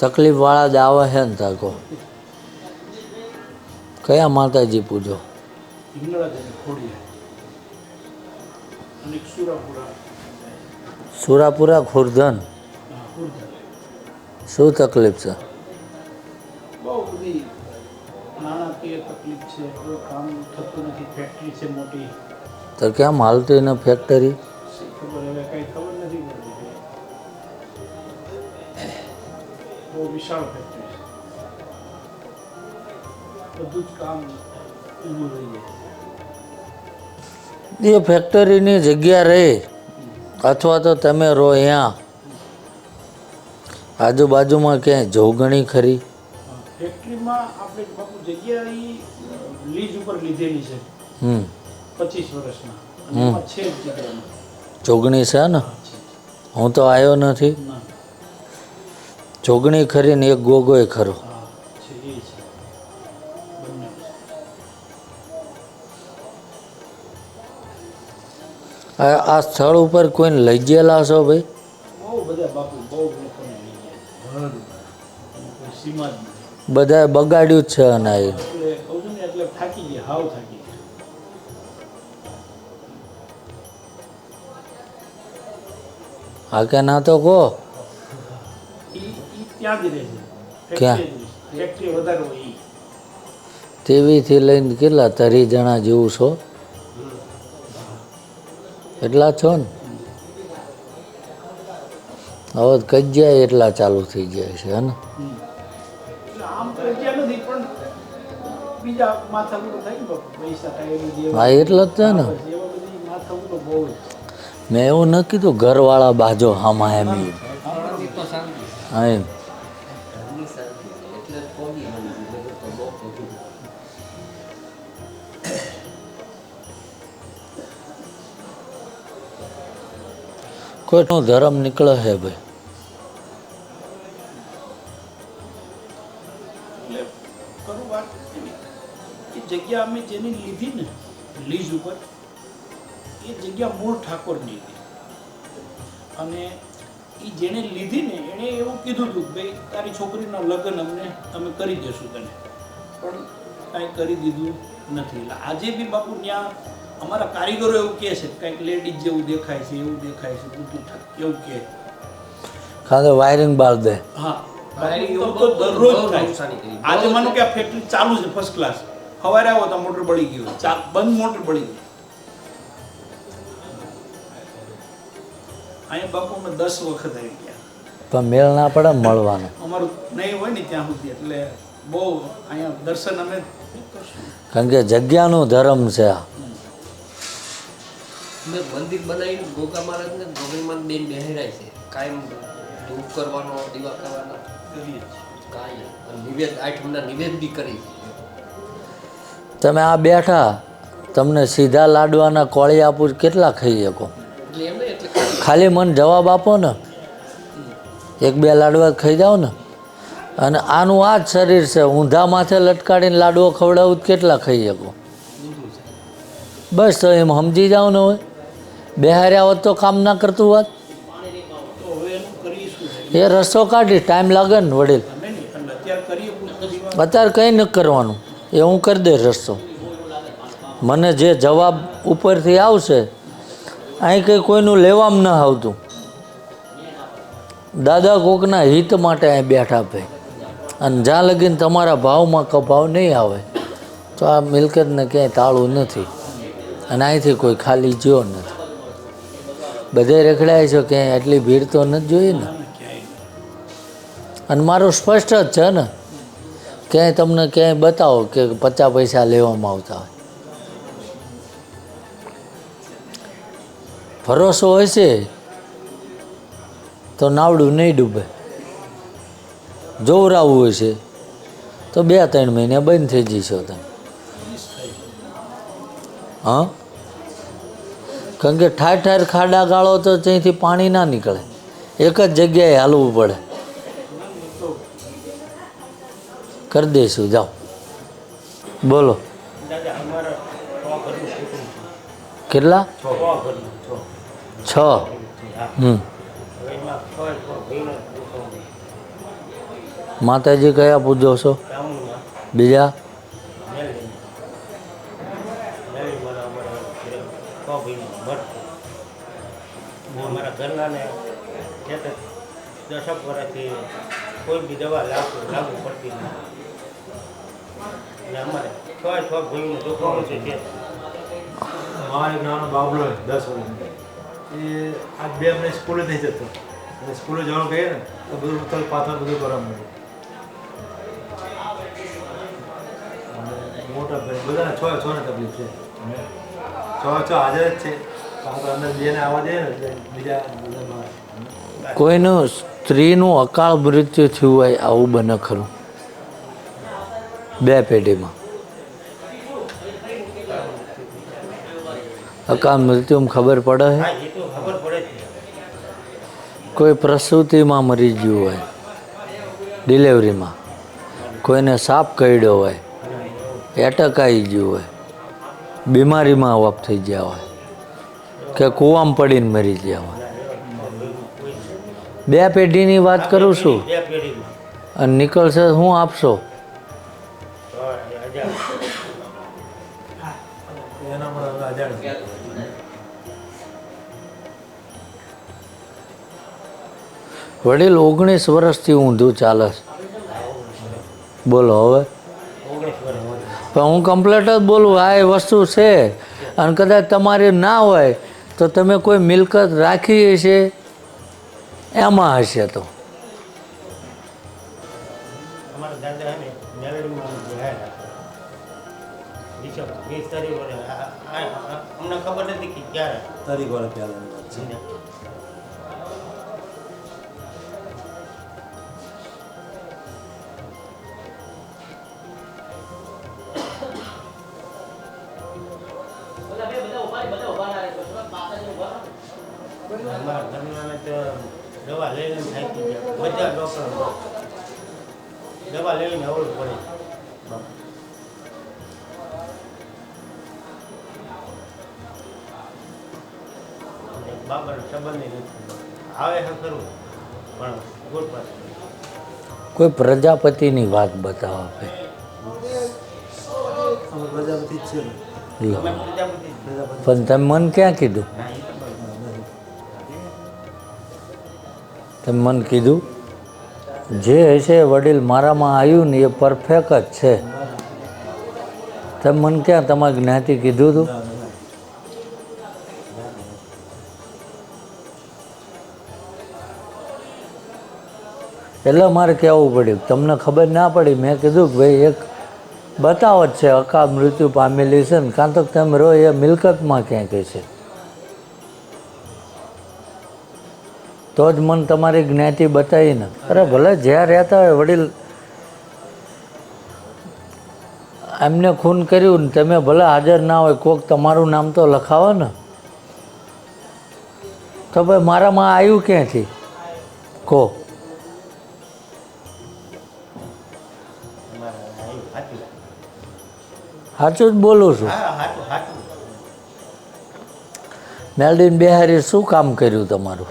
તકલીફવાળા જ આવે છે ને તકો. કયા માતાજી પૂજો? સુરાપુરા ખુરધન. શું તકલીફ છે? તો કેમ હાલતી ને ફેક્ટરી ખબર નથી બહુ વિશાળ ફેક્ટરી છે બધું જ કામ ઊભું રહી જાય એ ફેક્ટરીની જગ્યા રહે અથવા તો તમે રહો અહીંયા આજુબાજુમાં ક્યાંય જોગણી ખરી? ફેક્ટરીમાં આપણે બાપુ જગ્યા લીઝ ઉપર લીધેલી છે હમ. પચીસ વર્ષના હમ. જોગણી છે ને? હું તો આવ્યો નથી. જોગણી ખરી ને એક ગોગોય ખરો. હા. આ આ સ્થળ ઉપર કોઈને લઈ ગયેલા છો ભાઈ? બધાએ બગાડ્યું જ છે અને આ એટલે કહું છું ને એટલે થાકી ગયા હાવ થાકી ગયા. આ કે ના તો કહો. ત્યાં જ રહે છે? ફેક્ટરી વધારે હોય લઈને કેટલા તરી જણા જેવું છો? એટલા છો ને? હવે કજ્યા એટલા ચાલુ થઈ જાય છે હે ને? હા એટલે જ છે ને. મેં એવું ન કીધું ઘરવાળા બાજો હામા એમ એમ. કોઈનો ધર્મ નીકળે હે ભાઈ? જગ્યા અમે જેની લીધી ને, લીઝ ઉપર, એ જગ્યા મૂળ ઠાકોરની હતી. અને એ જેણે લીધી ને, એણે એવું કીધું હતું કે ભાઈ, તારી છોકરીના લગ્ન અમને, અમે કરી દઈશું તને. પણ કાંઈ કરી દીધું નથી. એટલે આજે બી બાપુ ત્યાં અમારા કારીગરો એવું કહે છે કંઈક લેડીઝ જેવું દેખાય છે એવું દેખાય છે. બધું ઠ- એવું કહે કારણ કે વાયરિંગ બાર દે. હા. એવું તો દરરોજ થાય. આજે માનો કે આ ફેક્ટરી ચાલુ છે ફર્સ્ટ ક્લાસ સવારે આવો તો મોટર બળી ગયું. ચા બંધ મોટર બળી ગઈ અહીંયા બાપુ અમે દસ વખત આવી ગયા. પણ મેળ ના પડે મળવાનું મળવાનો. અમારું નહીં હોય ને ત્યાં સુધી એટલે બહુ અહીંયા દર્શન અમે કારણ કે જગ્યાનું ધર્મ છે આ. મેં મંદિર બનાવીને ગોગા મહારાજને ગોગલમાં બેન બેહરાય છે. કાયમ ધૂપ કરવાનો દીવા કરવાનો. કરીએ કાંઈ અને નિવેદ આઠમના નિવેદ બી કરી. તમે આ બેઠા તમને સીધા લાડવાના કોળી આપું કેટલા ખાઈ શકો? ખાલી મને જવાબ આપો ને. એક બે લાડવા ખાઈ જાઓ ને. અને આનું આ જ શરીર છે ઊંધા માથે લટકાડીને લાડવો ખવડાવું કેટલા ખાઈ શકો? બસ તો એમ સમજી જાઓ ને હવે. બેહાર્યા હોત તો કામ ના કરતું હોત? એ રસ્તો કાઢી, ટાઈમ લાગે ને વડીલ. અત્યારે કંઈ ન કરવાનું. એ હું કરી દઈશ રસ્તો મને જે જવાબ ઉપરથી આવશે, અહીં કંઈ કોઈનું લેવામાં ન આવતું. દાદા કોકના હિત માટે અહીં બેઠા ભાઈ. અને જ્યાં લગીને તમારા ભાવમાં કભાવ નહીં આવે, તો આ મિલકતને ક્યાંય તાળું નથી. અને અહીંથી કોઈ ખાલી જ્યો નથી. બધે રખડાય છો ક્યાંય? એટલી ભીડ તો નથી જોઈએ ને. અને મારું સ્પષ્ટ જ છે ને, ક્યાંય તમને ક્યાંય બતાવો કે પચાસ પૈસા લેવામાં આવતા હોય. ભરોસો હશે તો નાવડું નહીં ડૂબે. જોવરાવું છે, તો બે ત્રણ મહિને બંધ થઈ જશો તમે. હા? કારણ કે ઠાર ઠાર ખાડા ગાળો તો ત્યાંથી પાણી ના નીકળે. એક જ જગ્યાએ હાલવું પડે. કરી દઈશું, જાઓ. બોલો. કેટલા? છ. હમ. માતાજી કયા પૂજો છો બીજા? ઘરે ભાઈ ભાઈનું હું અમારા ઘરનાને ખેતર દશક વર્ષથી કોઈ બી દવા લાગુ લાગુ પડતી નથી. અને અમારે છ છ ભાઈનું જોખમ છે તે મારો નાનો બાબલો દસ વર્ષ એ આજ બે અમને સ્કૂલે નહીં જતો. અને સ્કૂલે જવાનું કહીએ ને, તો બધું ઉથલ પાથર બધું કરવા મળે મોટા ભાઈ બધાને છ છ ને તકલીફ છે. છ હાજર જ છે. કોઈનું સ્ત્રીનું અકાળ મૃત્યુ થયું હોય આવું બને ખરું? બે પેઢીમાં. અકાળ મૃત્યુમાં ખબર પડે છે. કોઈ પ્રસૂતિમાં મરી ગયું હોય ડિલેવરીમાં કોઈને સાપ કરડ્યો હોય એટક આવી ગયું હોય બીમારીમાં અવાપ થઈ ગયા હોય. કે કૂવામાં પડીને મરી ગયા હોય. બે પેઢીની વાત કરું છું. અને નીકળશે શું આપશો? વડીલ ઓગણીસ વર્ષથી ઊંધું ચાલે છે. બોલો હવે. પણ હું કમ્પ્લેટ જ બોલું આ એ વસ્તુ છે. અને કદાચ તમારી ના હોય તો તમે કોઈ મિલકત રાખી હશે? એમાં હશે તો. ખબર નથી કે ક્યારે. તારીખ અમારા ઘરનાને તો દવા લઈને થાકી ગયા. બધા ડૉક્ટર દવા લઈને અવળું પડે. અને બાબાનો નથી. આવે છે ખરું પણ ગુડ કોઈ પ્રજાપતિની વાત બતાવો પ્રજાપતિ છે પણ તમે મન ક્યાં કીધું? તમે મને કીધું, જે હશે વડીલ મારામાં આવ્યું ને એ પરફેક્ટ જ છે તમે મને ક્યાં તમારી જ્ઞાતિ કીધું હતું. એટલે મારે કહેવું પડ્યું, તમને ખબર ના પડી, મેં કીધું કે ભાઈ એક બતાવત છે અકા મૃત્યુ પામેલી છે ને, કાં તો તમે રહો એ મિલકતમાં ક્યાંક છે તો જ મન તમારી જ્ઞાતિ બતાવી ને અરે ભલે જ્યાં રહેતા હોય વડીલ એમને ખૂન કર્યું ને તમે ભલે હાજર ના હોય કોક તમારું નામ તો લખાવો ને. તો ભાઈ મારામાં આવ્યું ક્યાંથી? કહો. સાચું જ બોલું છું. મેલડીન બિહારી શું કામ કર્યું તમારું?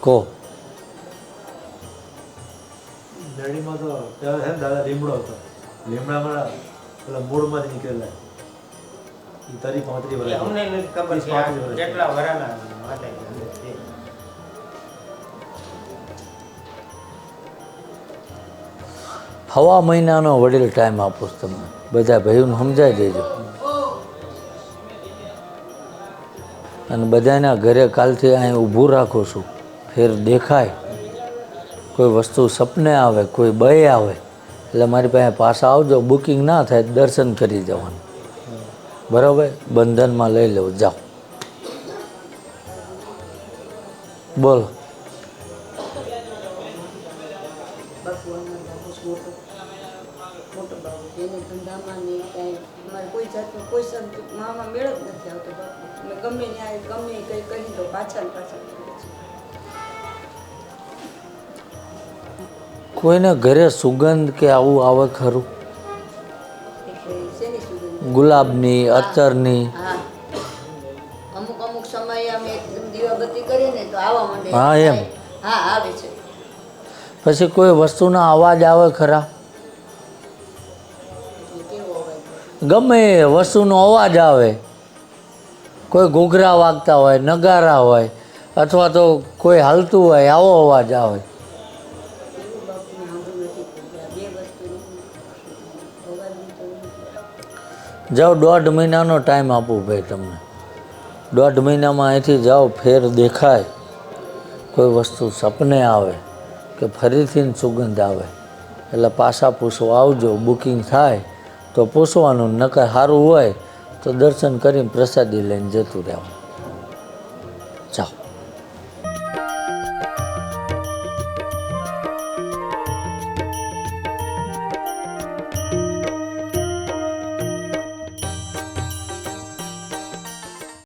કહો. મેરડીમાં તો પહેલા છે ને દાદા લીમડો હતો. લીમડામાં પેલા મૂળમાંથી નીકળેલા. એ તારી વર્ષ અમને ખબર કે કેટલા વરાના હવા મહિનાનો વડીલ ટાઈમ આપું છું તમને. બધા ભાઈઓને સમજાવી દેજો. અને બધાના ઘરે કાલથી અહીં ઊભું રાખું છું. ફેર દેખાય. કોઈ વસ્તુ સપને આવે, કોઈ બય આવે, એટલે મારી પાસે પાછા આવજો, બુકિંગ ના થાય દર્શન કરી જવાનું. બરાબર? બંધનમાં લઈ લઉં જાઓ. બોલો. મોટો બાબુ ધંધામાં ને કાંઈ અમારે કોઈ જાતનો કોઈ શબ્દ મામાં મેળ જ નથી આવતો બાપુ. અમે ગમે ત્યાં ગમે કંઈ કહી દો પાછા ને પાછા કોઈને ઘરે સુગંધ કે આવું આવે ખરું? ગુલાબની અત્તરની અમુક અમુક સમયે અમે એકદમ દીવાબત્તી કરીએ ને તો આવા માંડે હા, એમ. હા આવે છે. પછી કોઈ વસ્તુના અવાજ આવે ખરા? ગમે વસ્તુનો અવાજ આવે, કોઈ ઘૂઘરા વાગતા હોય, નગારા હોય, અથવા તો કોઈ હાલતું હોય, આવો અવાજ આવે. જાઓ, દોઢ મહિનાનો ટાઈમ આપું ભાઈ તમને. દોઢ મહિનામાં અહીંથી જાઓ, ફેર દેખાય. કોઈ વસ્તુ સપને આવે કે ફરીથી સુગંધ આવે. એટલે પાછા પૂછો, આવજો બુકિંગ થાય. તો પૂછવાનું નકર સારું હોય તો દર્શન કરીને પ્રસાદી લઈને જતું રહેવાનું જાઓ.